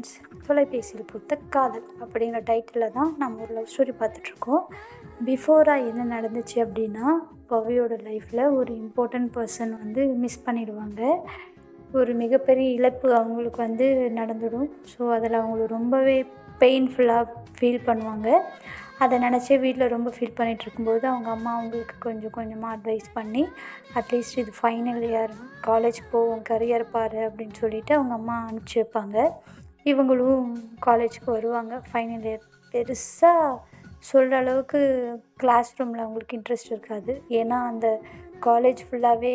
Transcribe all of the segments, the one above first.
Friends தொலைபேசியில் பூத்த காதல் அப்படிங்கிற டைட்டிலில் தான் நம்ம ஒரு லவ் ஸ்டோரி பார்த்துட்ருக்கோம். பிஃபோராக என்ன நடந்துச்சு அப்படின்னா பவியோட லைஃப்பில் ஒரு இம்பார்ட்டண்ட் பர்சன் வந்து மிஸ் பண்ணிடுவாங்க. ஒரு மிகப்பெரிய இழப்பு அவங்களுக்கு வந்து நடந்துடும். ஸோ அதில் அவங்களுக்கு ரொம்பவே பெயின்ஃபுல்லாக ஃபீல் பண்ணுவாங்க. அதை நினச்சே வீட்டில் ரொம்ப ஃபீல் பண்ணிகிட்டு இருக்கும்போது அவங்க அம்மா அவங்களுக்கு கொஞ்சம் கொஞ்சமாக அட்வைஸ் பண்ணி அட்லீஸ்ட் இது ஃபைனல் இயர் காலேஜ் போவோம் கரியர் பாரு அப்படின்னு சொல்லிட்டு அவங்க அம்மா அனுப்பிச்சி வைப்பாங்க. இவங்களும் காலேஜுக்கு வருவாங்க ஃபைனல் இயர் பெருசாக சொல்கிற அளவுக்கு கிளாஸ் ரூமில் அவங்களுக்கு இன்ட்ரெஸ்ட் இருக்காது. ஏன்னா அந்த காலேஜ் ஃபுல்லாகவே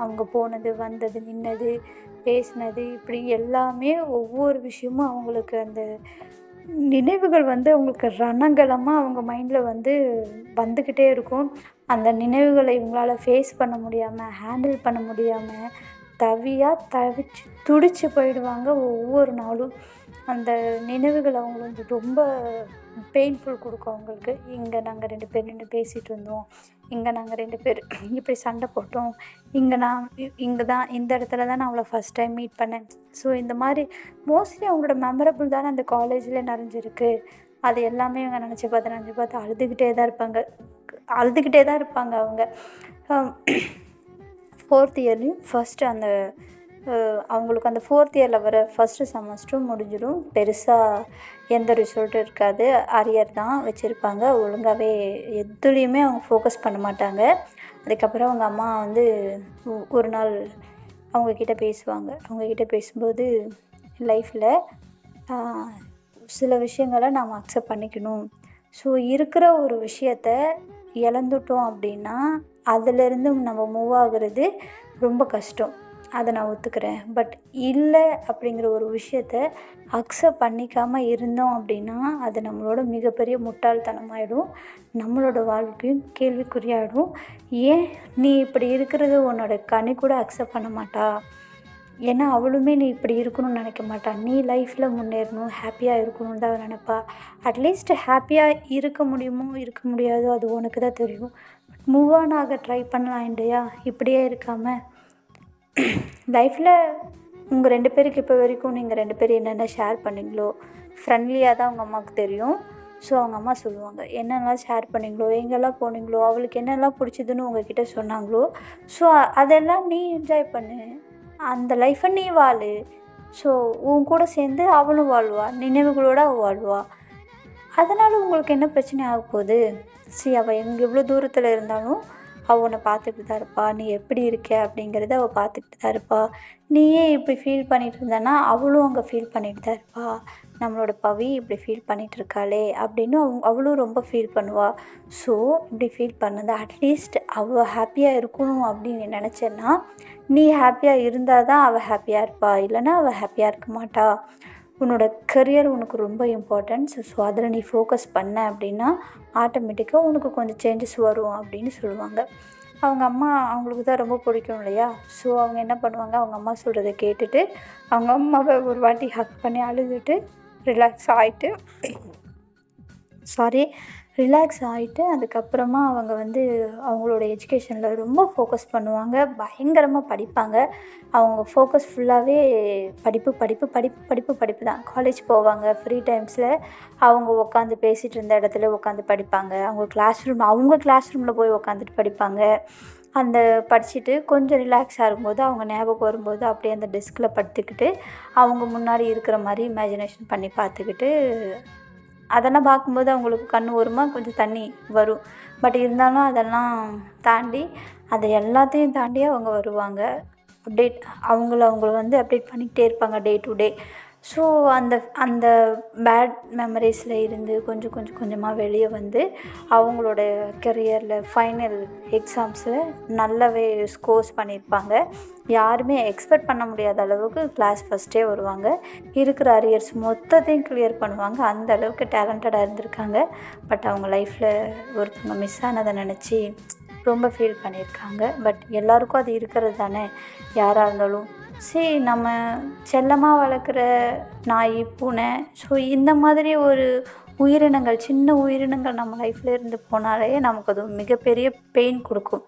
அவங்க போனது வந்தது நின்னது பேசினது இப்படி எல்லாமே ஒவ்வொரு விஷயமும் அவங்களுக்கு அந்த நினைவுகள் வந்து அவங்களுக்கு ரணங்கலமாக அவங்க மைண்டில் வந்து வந்துக்கிட்டே இருக்கும். அந்த நினைவுகளை இவங்களால ஃபேஸ் பண்ண முடியாமல் ஹேண்டில் பண்ண முடியாமல் தவியாக தவிச்சு துடிச்சு போயிடுவாங்க ஒவ்வொரு நாளும். அந்த நினைவுகள் அவங்களுக்கு ரொம்ப பெயின்ஃபுல் கொடுக்கும் அவங்களுக்கு. இங்கே நாங்கள் ரெண்டு பேர் நின்று பேசிகிட்டு இருந்தோம். இங்கே நாங்கள் ரெண்டு பேர் இப்படி சண்டை போட்டோம். இங்கே நான் இங்கே தான் இந்த இடத்துல தான் நான் அவளை ஃபஸ்ட் டைம் மீட் பண்ணேன். ஸோ இந்த மாதிரி மோஸ்ட்லி அவங்களோட மெமரபிள் தானே அந்த காலேஜில் நிறைஞ்சிருக்கு அது எல்லாமே இவங்க நினச்சி பார்த்து நினச்சி பார்த்து அழுதுகிட்டே தான் இருப்பாங்க. அழுதுகிட்டே தான் இருப்பாங்க அவங்க. ஃபோர்த் இயர்லேயும் ஃபஸ்ட்டு அந்த அவங்களுக்கு அந்த ஃபோர்த் இயரில் வர ஃபஸ்ட்டு செமஸ்டரும் முடிஞ்சிடும். பெருசாக எந்த ரிசல்ட்டும் இருக்காது. அரியர் தான் வச்சுருப்பாங்க. ஒழுங்காகவே எதுலேயுமே அவங்க ஃபோக்கஸ் பண்ண மாட்டாங்க. அதுக்கப்புறம் அவங்க அம்மா வந்து ஒரு நாள் அவங்கக்கிட்ட பேசுவாங்க. அவங்கக்கிட்ட பேசும்போது லைஃப்பில் சில விஷயங்களை நாம் அக்செப்ட் பண்ணிக்கணும். ஸோ இருக்கிற ஒரு விஷயத்த இழந்துட்டோம் அப்படின்னா அதிலிருந்து நம்ம மூவ் ஆகுறது ரொம்ப கஷ்டம். அதை நான் ஒத்துக்கிறேன். பட் இல்லை அப்படிங்கிற ஒரு விஷயத்த அக்செப்ட் பண்ணிக்காமல் இருந்தோம் அப்படின்னா அது நம்மளோட மிகப்பெரிய முட்டாள்தனமாயிடும். நம்மளோட வாழ்க்கையும் கேள்விக்குறியாயிடும். ஏன் நீ இப்படி இருக்கிறது உன்னோட கனி கூட அக்செப்ட் பண்ண மாட்டா? ஏன்னா அவளுமே நீ இப்படி இருக்கணும்னு நினைக்க மாட்டா. நீ லைஃப்பில் முன்னேறணும் ஹாப்பியாக இருக்கணும்னு தான் நினைப்பா. அட்லீஸ்ட் ஹாப்பியாக இருக்க முடியுமோ இருக்க முடியாதோ அது உனக்கு தான் தெரியும். மூவ் ஆன் ஆக ட்ரை பண்ணலாம் இல்லையா இப்படியே இருக்காமல் லைஃப்பில் உங்கள் ரெண்டு பேருக்கு இப்போ வரைக்கும் நீங்கள் ரெண்டு பேரும் என்னென்ன ஷேர் பண்ணிங்களோ ஃப்ரெண்ட்லியாக தான் அவங்க அம்மாவுக்கு தெரியும். ஸோ அவங்க அம்மா சொல்லுவாங்க என்னென்னலாம் ஷேர் பண்ணிங்களோ எங்கெல்லாம் போனீங்களோ அவளுக்கு என்னெல்லாம் பிடிச்சதுன்னு உங்ககிட்ட சொன்னாங்களோ ஸோ அதெல்லாம் நீ என்ஜாய் பண்ணு. அந்த லைஃப்பை நீ வாழு. ஸோ உன் கூட சேர்ந்து அவளும் வாழ்வா நினைவுகளோடு அவள் வாழ்வா. அதனால் உங்களுக்கு என்ன பிரச்சனை ஆக போகுது? சரி அவள் எங்கே எவ்வளோ தூரத்தில் இருந்தாலும் அவள் உன்னை பார்த்துக்கிட்டு தான் இருப்பா. நீ எப்படி இருக்க அப்படிங்கிறத அவள் பார்த்துக்கிட்டு தான் இருப்பா நீயே இப்படி ஃபீல் பண்ணிகிட்டு இருந்தானா அவளும் அங்கே ஃபீல் பண்ணிட்டு தான் இருப்பா. நம்மளோட பவி இப்படி ஃபீல் பண்ணிகிட்டு இருக்காளே அப்படின்னு அவங்க அவளும் ரொம்ப ஃபீல் பண்ணுவாள் ஸோ இப்படி ஃபீல் பண்ணது அட்லீஸ்ட் அவள் ஹாப்பியாக இருக்கணும் அப்படின்னு நினச்சேன்னா நீ ஹாப்பியாக இருந்தால் தான் அவள் ஹாப்பியாக இருப்பா. இல்லைன்னா அவள் ஹாப்பியாக இருக்க மாட்டா. உன்னோட கரியர் உனக்கு ரொம்ப இம்பார்ட்டன்ஸ் ஸோ அதில் நீ ஃபோக்கஸ் பண்ண அப்படின்னா ஆட்டோமேட்டிக்காக உனக்கு கொஞ்சம் சேஞ்சஸ் வரும் அப்படின்னு சொல்லுவாங்க. அவங்க அம்மா அவங்களுக்கு தான் ரொம்ப பிடிக்கும் இல்லையா? ஸோ அவங்க என்ன பண்ணுவாங்க? அவங்க அம்மா சொல்கிறத கேட்டுட்டு அவங்க அம்மாவை ஒரு வாட்டி ஹக் பண்ணி அழுதுட்டு ரிலாக்ஸ் ஆகிட்டு சாரி ரிலாக்ஸ் ஆகிட்டு அதுக்கப்புறமா அவங்க வந்து அவங்களோட எஜுகேஷனில் ரொம்ப ஃபோக்கஸ் பண்ணுவாங்க. பயங்கரமாக படிப்பாங்க. அவங்க ஃபோக்கஸ் ஃபுல்லாகவே படிப்பு படிப்பு படிப்பு படிப்பு படிப்பு தான். காலேஜ் போவாங்க ஃப்ரீ டைம்ஸில் அவங்க உட்காந்து பேசிகிட்டு இருந்த இடத்துல உட்காந்து படிப்பாங்க. அவங்க கிளாஸ் ரூம் அவங்க கிளாஸ் ரூமில் போய் உட்காந்துட்டு படிப்பாங்க. அந்த படிச்சுட்டு கொஞ்சம் ரிலாக்ஸாக இருக்கும்போது அவங்க ஞாபகம் வரும்போது அப்படியே அந்த டெஸ்கில் படுத்துக்கிட்டு அவங்க முன்னாடி இருக்கிற மாதிரி இமேஜினேஷன் பண்ணி பார்த்துக்கிட்டு அதெல்லாம் பார்க்கும்போது அவங்களுக்கு கண் வருமா கொஞ்சம் தண்ணி வரும். பட் இருந்தாலும் அதெல்லாம் தாண்டி அதை எல்லாத்தையும் தாண்டி அவங்க வருவாங்க. அப்டேட் அவங்கள அவங்கள வந்து அப்டேட் பண்ணிக்கிட்டே இருப்பாங்க டே டு டே ஸோ அந்த அந்த பேட் மெமரிஸில் இருந்து கொஞ்சம் கொஞ்சம் கொஞ்சமாக வெளியே வந்து அவங்களோட கெரியரில் ஃபைனல் எக்ஸாம்ஸில் நல்லாவே ஸ்கோர்ஸ் பண்ணியிருப்பாங்க. யாருமே எக்ஸ்பெக்ட் பண்ண முடியாத அளவுக்கு கிளாஸ் ஃபஸ்ட்டே வருவாங்க. இருக்கிற அரியர்ஸ் மொத்தத்தையும் கிளியர் பண்ணுவாங்க. அந்த அளவுக்கு டேலண்டடாக இருந்திருக்காங்க. பட் அவங்க லைஃப்பில் ஒருத்தவங்க மிஸ் ஆனதை நினச்சி ரொம்ப ஃபீல் பண்ணியிருக்காங்க. பட் எல்லாருக்கும் அது இருக்கிறது தானே. யாராக இருந்தாலும் சரி நம்ம செல்லமாக வளர்க்குற நாய் பூனை ஸோ இந்த மாதிரி ஒரு உயிரினங்கள் சின்ன உயிரினங்கள் நம்ம லைஃப்பில் இருந்து போனாலே நமக்கு அது மிகப்பெரிய பெயின் கொடுக்கும்.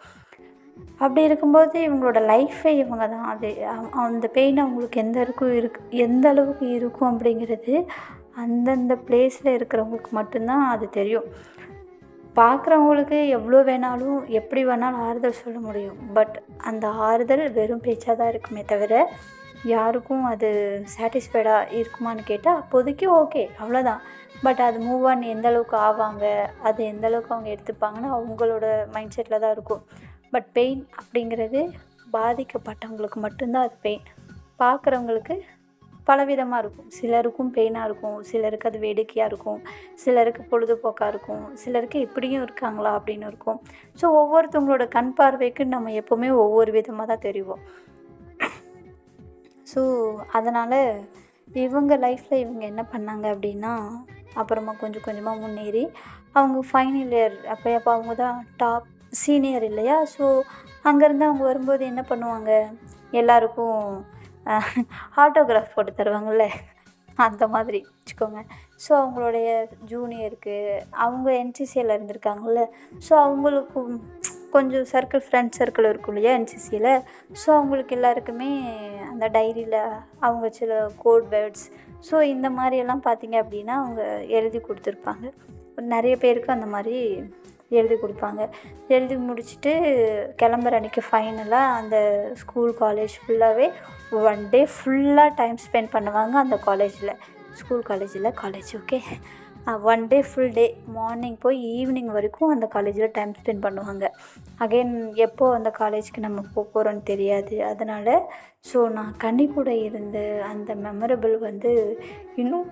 அப்படி இருக்கும்போது இவங்களோட லைஃபே இவங்க தான். அது அந்த பெயின் அவங்களுக்கு எந்த இருக்கும் இருக்கு எந்த அளவுக்கு இருக்கும் அப்படிங்கிறது அந்தந்த பிளேஸில் இருக்கிறவங்களுக்கு மட்டும்தான் அது தெரியும். பார்க்குறவங்களுக்கு எவ்வளோ வேணாலும் எப்படி வேணாலும் ஆறுதல் சொல்ல முடியும். பட் அந்த ஆறுதல் வெறும் பேச்சாக தான் இருக்குமே தவிர யாருக்கும் அது சாட்டிஸ்ஃபைடாக இருக்குமான்னு கேட்டால் அப்போதைக்கு ஓகே அவ்வளோதான் பட் அது மூவ் ஆன் எந்த அளவுக்கு ஆவாங்க அது எந்த அளவுக்கு அவங்க எடுத்துப்பாங்கன்னு அவங்களோட மைண்ட் செட்டில் தான் இருக்கும். பட் பெயின் அப்படிங்கிறது பாதிக்கப்பட்டவங்களுக்கு மட்டும்தான் அது பெயின் பார்க்குறவங்களுக்கு பலவிதமாக இருக்கும். சிலருக்கும் பெயினாக இருக்கும். சிலருக்கு அது வேடிக்கையாக இருக்கும். சிலருக்கு பொழுதுபோக்காக இருக்கும். சிலருக்கு இப்படியும் இருக்காங்களா அப்படின்னு இருக்கும். ஸோ ஒவ்வொருத்தவங்களோட கண் பார்வைக்கு நம்ம எப்போவுமே ஒவ்வொரு விதமாக தான் தெரிவோம். ஸோ அதனால் இவங்க லைஃப்பில் இவங்க என்ன பண்ணாங்க அப்படின்னா அப்புறமா கொஞ்சம் கொஞ்சமாக முன்னேறி அவங்க ஃபைனல் இயர் அப்போ அப்போ அவங்க தான் டாப் சீனியர் இல்லையா? ஸோ அங்கேருந்து அவங்க வரும்போது என்ன பண்ணுவாங்க? எல்லாருக்கும் ஆட்டோகிராஃப் போட்டு தருவாங்கள்ல அந்த மாதிரி வச்சுக்கோங்க. ஸோ அவங்களுடைய ஜூனியருக்கு அவங்க என்சிசியில் இருந்திருக்காங்கல்ல ஸோ அவங்களுக்கும் கொஞ்சம் சர்க்கிள் ஃப்ரெண்ட்ஸ் சர்க்கிள் இருக்கும் இல்லையா என்சிசியில் ஸோ அவங்களுக்கு எல்லாருக்குமே அந்த டைரியில் அவங்க சில கோட் வேர்ட்ஸ் ஸோ இந்த மாதிரியெல்லாம் பார்த்தீங்க அப்படின்னா அவங்க எழுதி கொடுத்துருப்பாங்க. நிறைய பேருக்கு அந்த மாதிரி எழுதி கொடுப்பாங்க. எழுதி முடிச்சுட்டு கிளம்புற அன்றைக்கி ஃபைனலாக அந்த ஸ்கூல் காலேஜ் ஃபுல்லாகவே ஒன் டே ஃபுல்லாக டைம் ஸ்பெண்ட் பண்ணுவாங்க அந்த காலேஜில் ஸ்கூல் காலேஜில் college okay one day full day morning போய் ஈவினிங் வரைக்கும் அந்த காலேஜில் டைம் ஸ்பெண்ட் பண்ணுவாங்க. அகைன் எப்போ அந்த காலேஜ்க்கு நம்ம போக போகிறோன்னு தெரியாது. அதனால் ஸோ நான் கண்ணி கூட இருந்த அந்த மெமரபிள் வந்து இன்னும்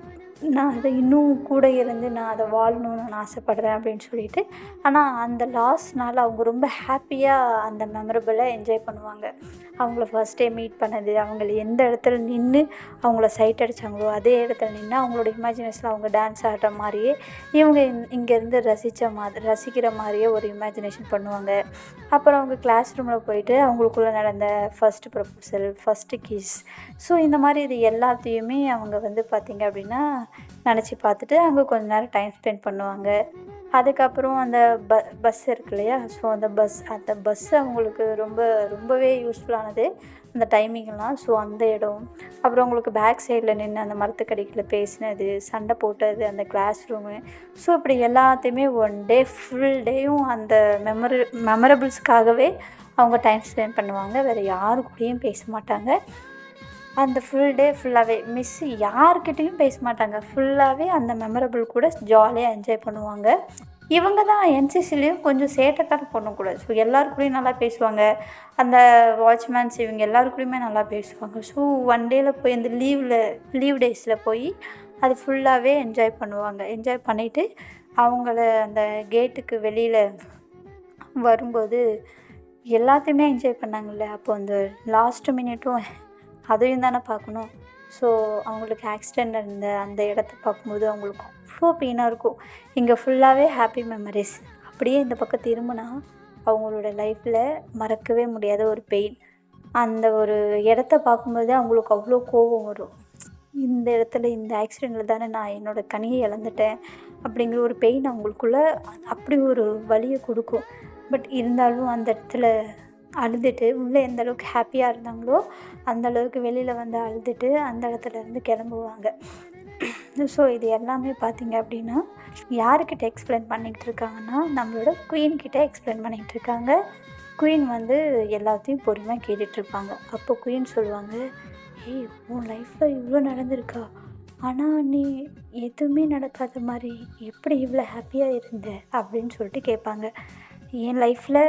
நான் அதை இன்னும் கூட இருந்து நான் அதை வாழணும்னு நான் ஆசைப்பட்றேன் அப்படின்னு சொல்லிட்டு. ஆனால் அந்த லாஸ்ட் நாள் அவங்க ரொம்ப ஹாப்பியாக அந்த மெமரபிளை என்ஜாய் பண்ணுவாங்க. அவங்கள ஃபர்ஸ்ட் டே மீட் பண்ணது அவங்கள எந்த இடத்துல நின்று அவங்கள சைட் அடித்தாங்களோ அதே இடத்துல நின்று அவங்களோட இமேஜினேஷனில் அவங்க டான்ஸ் ஆடுற மாதிரியே இவங்க இங்கேருந்து ரசித்த மாதிரி ரசிக்கிற மாதிரியே ஒரு இமேஜினேஷன் பண்ணுவாங்க. அப்புறம் அவங்க கிளாஸ் ரூமில் போயிட்டு அவங்களுக்குள்ளே நடந்த first proposal first kiss so இந்த மாதிரி இது எல்லாத்தையுமே அவங்க வந்து பார்த்திங்க அப்படின்னா நினச்சி பார்த்துட்டு அங்கே கொஞ்ச நேரம் டைம் ஸ்பெண்ட் பண்ணுவாங்க. அதுக்கப்புறம் அந்த ப பஸ் இருக்கு இல்லையா? ஸோ அந்த பஸ் அந்த பஸ் அவங்களுக்கு ரொம்ப ரொம்பவே யூஸ்ஃபுல்லானது அந்த டைமிங்லாம் ஸோ அந்த இடம். அப்புறம் உங்களுக்கு பேக் சைடில் நின்று அந்த மரத்துக்கடிக்கில் பேசினது சண்டை போட்டது அந்த கிளாஸ் ரூமு ஸோ இப்படி எல்லாத்தையுமே ஒன் டே ஃபுல் டேயும் அந்த மெமரி மெமரபிள்ஸ்க்காகவே அவங்க டைம் ஸ்பெண்ட் பண்ணுவாங்க. வேறு யாரு கூடயும் பேச மாட்டாங்க. அந்த ஃபுல் டே ஃபுல்லாகவே மிஸ் யார்கிட்டேயும் பேச மாட்டாங்க. ஃபுல்லாகவே அந்த மெமரபிள் கூட ஜாலியாக என்ஜாய் பண்ணுவாங்க. இவங்க தான் என்சிசிலையும் கொஞ்சம் சேட்டைக்கார பொண்ணு கூட. ஸோ எல்லாருக்கூடையும் நல்லா பேசுவாங்க. அந்த வாட்ச்மேன்ஸ் இவங்க எல்லாரு நல்லா பேசுவாங்க. ஸோ ஒன் டேயில் போய் அந்த லீவில் லீவ் டேஸில் போய் அது ஃபுல்லாகவே என்ஜாய் பண்ணுவாங்க. என்ஜாய் பண்ணிவிட்டு அவங்கள அந்த கேட்டுக்கு வெளியில் வரும்போது எல்லாத்தையுமே என்ஜாய் பண்ணாங்கல்ல. அப்போ அந்த லாஸ்ட் மினிட்டும் அதையும் தானே பார்க்கணும். ஸோ அவங்களுக்கு ஆக்சிடெண்ட் இருந்த அந்த இடத்த பார்க்கும்போது அவங்களுக்கு அவ்வளோ பெயினாக இருக்கும். இங்கே ஃபுல்லாகவே ஹாப்பி மெமரிஸ் அப்படியே இந்த பக்கம் திரும்பினா அவங்களோட லைஃப்பில் மறக்கவே முடியாத ஒரு பெயின் அந்த ஒரு இடத்த பார்க்கும்போது அவங்களுக்கு அவ்வளோ கோபம் வரும். இந்த இடத்துல இந்த ஆக்சிடெண்ட்டில் தானே நான் என்னோடய கனியை இழந்துட்டேன் அப்படிங்கிற ஒரு பெயின் அவங்களுக்குள்ள அப்படி ஒரு வலியை கொடுக்கும். பட் இருந்தாலும் அந்த இடத்துல அழுதுட்டு உள்ளே எந்த அளவுக்கு ஹாப்பியாக இருந்தாங்களோ அந்த அளவுக்கு வெளியில் வந்து அழுதுட்டு அந்த இடத்துல இருந்து கிளம்புவாங்க. ஸோ இது எல்லாமே பார்த்தீங்க அப்படின்னா யாருக்கிட்ட எக்ஸ்பிளைன் பண்ணிக்கிட்டு இருக்காங்கன்னா நம்மளோட குயின்கிட்ட எக்ஸ்பிளைன் பண்ணிக்கிட்டு இருக்காங்க. குயின் வந்து எல்லாத்தையும் பொறுமையாக கேட்டுட்ருப்பாங்க அப்போ குயின் சொல்லுவாங்க ஏய் உன் லைஃப்பில் இவ்வளோ நடந்திருக்கா. ஆனால் நீ எதுவுமே நடக்காத மாதிரி எப்படி இவ்வளோ ஹாப்பியாக இருந்த? அப்படின்னு சொல்லிட்டு கேட்பாங்க. என் லைஃப்பில்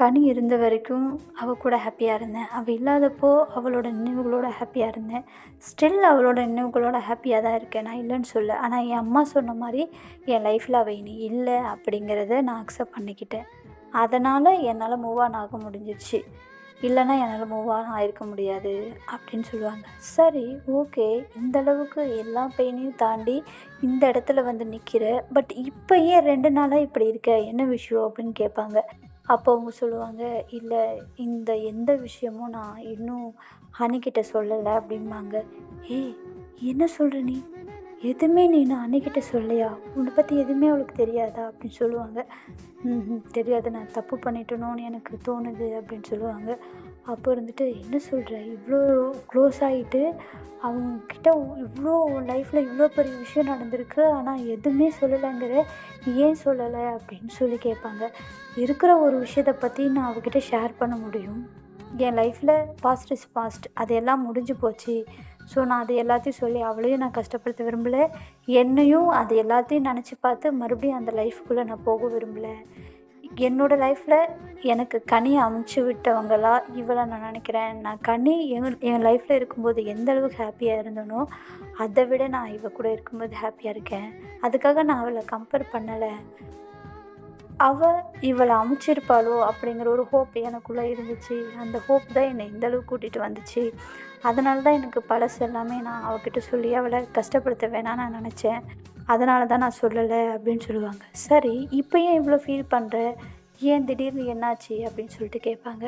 கனி இருந்த வரைக்கும் அவள் கூட ஹாப்பியாக இருந்தேன். அவள் இல்லாதப்போ அவளோட நினைவுகளோட ஹாப்பியாக இருந்தேன். ஸ்டில் அவளோட நினைவுகளோட ஹாப்பியாக தான் இருக்கேன். நான் இல்லைன்னு சொல்ல ஆனால் என் அம்மா சொன்ன மாதிரி என் லைஃப்பில் அவள் இனி இல்லை அப்படிங்கிறத நான் அக்செப்ட் பண்ணிக்கிட்டேன். அதனால் என்னால் மூவ் ஆன் ஆக முடிஞ்சிருச்சு இல்லைன்னா என்னால் மூவ் ஆன் ஆகிருக்க முடியாது அப்படின்னு சொல்லுவாங்க. சரி ஓகே இந்த அளவுக்கு எல்லா பெயினையும் தாண்டி இந்த இடத்துல வந்து நிற்கிற பட் இப்போ ஏன் ரெண்டு நாளாக இப்படி இருக்க? என்ன விஷயம் அப்படின்னு கேட்பாங்க. அப்போ அவங்க சொல்லுவாங்க இல்லை இந்த எந்த விஷயமும் நான் இன்னும் ஹனிக்கிட்ட சொல்லலை அப்படிம்பாங்க. ஏய் என்ன சொல்கிற நீ? எதுவுமே நீ நான் அன்னிக்கிட்ட சொல்லையா உன்னை பற்றி எதுவுமே அவளுக்கு தெரியாதா? அப்படின்னு சொல்லுவாங்க. தெரியாது. நான் தப்பு பண்ணிட்டேனோன்னு எனக்கு தோணுது அப்படின்னு சொல்லுவாங்க. அப்போ இருந்துட்டு என்ன சொல்கிற இவ்வளோ க்ளோஸ் ஆகிட்டு அவங்கக்கிட்ட இவ்வளோ லைஃப்பில் இவ்வளோ பெரிய விஷயம் நடந்திருக்கு. ஆனால் எதுவுமே சொல்லலைங்கிற ஏன் சொல்லலை? அப்படின்னு சொல்லி கேட்பாங்க. இருக்கிற ஒரு விஷயத்தை பற்றி நான் அவகிட்ட ஷேர் பண்ண முடியும். என் லைஃப்பில் பாஸ்ட் இஸ் பாஸ்ட் அது எல்லாம் முடிஞ்சு போச்சு. ஸோ நான் அது எல்லாத்தையும் சொல்லி அவளையும் நான் கஷ்டப்படுத்த விரும்பலை. என்னையும் அது எல்லாத்தையும் நினச்சி பார்த்து மறுபடியும் அந்த லைஃப்குள்ளே நான் போக விரும்பலை. என்னோடய லைஃப்பில் எனக்கு கனி அமுச்சு விட்டவங்களா இவளை நான் நினைக்கிறேன். நான் கனி என் என் லைஃப்பில் இருக்கும்போது எந்த அளவுக்கு ஹாப்பியாக இருந்தனோ அதை விட நான் இவ கூட இருக்கும்போது ஹாப்பியாக இருக்கேன். அதுக்காக நான் அவளை கம்பேர் பண்ணலை. அவள் இவளை அமைச்சிருப்பாளோ அப்படிங்கிற ஒரு ஹோப் எனக்குள்ளே இருந்துச்சு. அந்த ஹோப் தான் என்னை இந்த அளவுக்கு கூட்டிகிட்டு வந்துச்சு. அதனால தான் எனக்கு பழசு எல்லாமே நான் அவகிட்ட சொல்லி அவளை கஷ்டப்படுத்த வேணாம் நான் நினச்சேன். அதனால தான் நான் சொல்லலை அப்படின்னு சொல்லுவாங்க. சரி இப்போ ஏன் இவ்வளோ ஃபீல் பண்ணுற ஏன் திடீர்னு என்னாச்சு? அப்படின்னு சொல்லிட்டு கேட்பாங்க.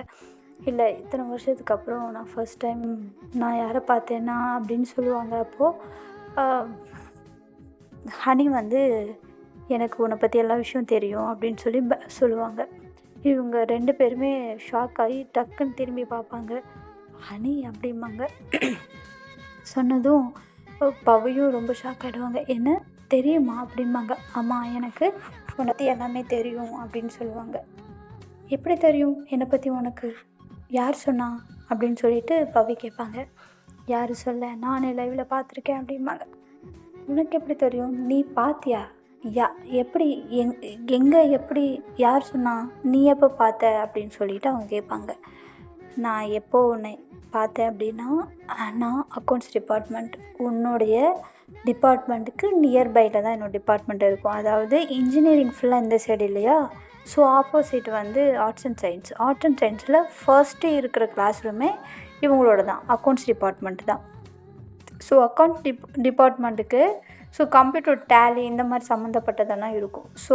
இல்லை இத்தனை வருஷத்துக்கு அப்புறம் நான் ஃபர்ஸ்ட் டைம் நான் யாரை பார்த்தேன்னா? அப்படின்னு சொல்லுவாங்க. அப்போது ஹனி வந்து எனக்கு உன்னை பற்றி எல்லா விஷயம் தெரியும் அப்படின்னு சொல்லி ப சொல்லுவாங்க. இவங்க ரெண்டு பேருமே ஷாக் ஆகி டக்குன்னு திரும்பி பார்ப்பாங்க. ஹனி? அப்படிம்பாங்க. சொன்னதும் பவையும் ரொம்ப ஷாக் ஆகிடுவாங்க என்ன? தெரியுமா அப்படிம்பாங்க. ஆமாம் எனக்கு உன்னை பற்றி எல்லாமே தெரியும் அப்படின்னு சொல்லுவாங்க. எப்படி தெரியும்? என்னை பற்றி உனக்கு? யார் சொன்னா? அப்படின்னு சொல்லிட்டு பவி கேட்பாங்க. யார் சொல்ல? நானே லைவில் பார்த்துருக்கேன் அப்படிம்பாங்க. உனக்கு எப்படி தெரியும்? நீ பார்த்தியா யா எப்படி எங் எங்கே எப்படி யார் சொன்னா நீ எப்போ பார்த்த? அப்படின்னு சொல்லிட்டு அவங்க கேட்பாங்க. நான் எப்போ உன்னை பார்த்தேன் அப்படின்னா நான் அக்கௌண்ட்ஸ் டிபார்ட்மெண்ட் உன்னுடைய டிபார்ட்மெண்ட்டுக்கு நியர்பையில் தான் என்னோடய டிபார்ட்மெண்ட் இருக்கும். அதாவது இன்ஜினியரிங் ஃபுல்லாக இந்த சைடு இல்லையா? ஸோ ஆப்போசிட் வந்து arts and science arts and சயின்ஸில் ஃபர்ஸ்ட்டு இருக்கிற கிளாஸ் ரூமே இவங்களோட தான் அக்கௌண்ட்ஸ் டிபார்ட்மெண்ட் தான். ஸோ அக்கௌண்ட் டிப் டிபார்ட்மெண்ட்டுக்கு ஸோ கம்ப்யூட்டர் டேலி இந்த மாதிரி சம்மந்தப்பட்டதெல்லாம் இருக்கும். ஸோ